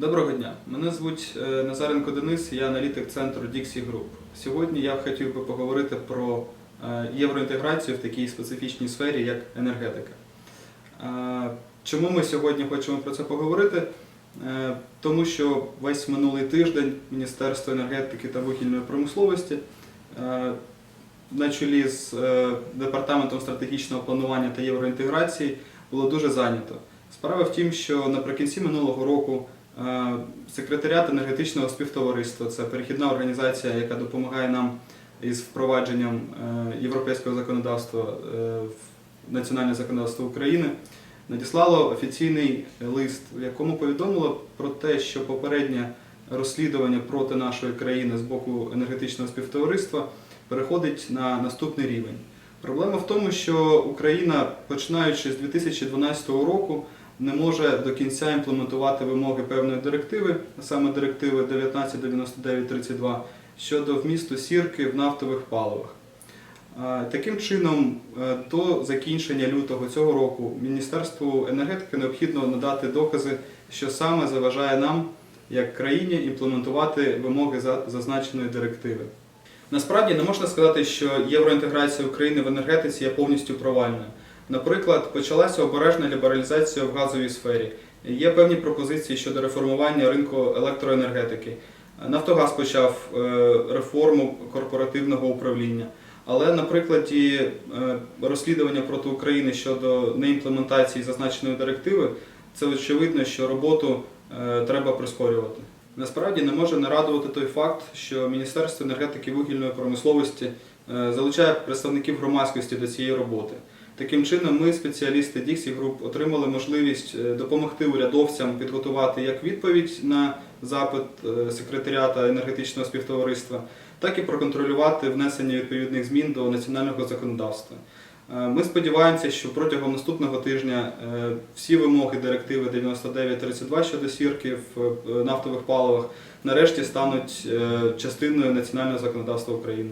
Доброго дня. Мене звуть е, Назаренко Денис, я аналітик центру Dixie Group. Сьогодні я хотів би поговорити про е, євроінтеграцію в такій специфічній сфері, як енергетика. Е, Чому ми сьогодні хочемо про це поговорити? Тому що весь минулий тиждень Міністерство енергетики та вугільної промисловості на чолі з Департаментом стратегічного планування та євроінтеграції було дуже зайнято. Справа в тім, що наприкінці минулого року секретаріат енергетичного співтовариства це перехідна організація, яка допомагає нам із впровадженням е, європейського законодавства е, в національне законодавство України. Надіслало офіційний лист, в якому повідомило про те, що попереднє розслідування проти нашої країни з боку енергетичного співтовариства переходить на наступний рівень. Проблема в тому, що Україна, починаючи з 2012 року, не може до кінця імплементувати вимоги певної директиви, а саме директиви 1999-32 щодо вмісту сірки в нафтових паливах. Таким чином, е, до закінчення лютого цього року Міністерству енергетики необхідно надати докази, що саме заважає нам, як країні, імплементувати вимоги за- зазначеної директиви. Насправді не можна сказати, що євроінтеграція України в енергетиці є повністю провальною. Наприклад, почалася обережна лібералізація в газовій сфері. Є певні пропозиції щодо реформування ринку електроенергетики. Нафтогаз почав е, реформу корпоративного управління. Але на прикладі е, розслідування проти України щодо неімплементації зазначеної директиви, це очевидно, що роботу е, треба прискорювати. Насправді не може не радувати той факт, що Міністерство енергетики вугільної промисловості залучає представників громадськості до цієї роботи. Таким чином, ми, спеціалісти Dixie Group, отримали можливість е, допомогти урядовцям підготувати як відповідь на запит е, секретаріата енергетичного співтовариства, так і проконтролювати внесення відповідних змін до національного законодавства. Е, Ми сподіваємося, що протягом наступного тижня всі вимоги директиви 9932 щодо сірки в нафтових паливах нарешті стануть частиною національного законодавства України.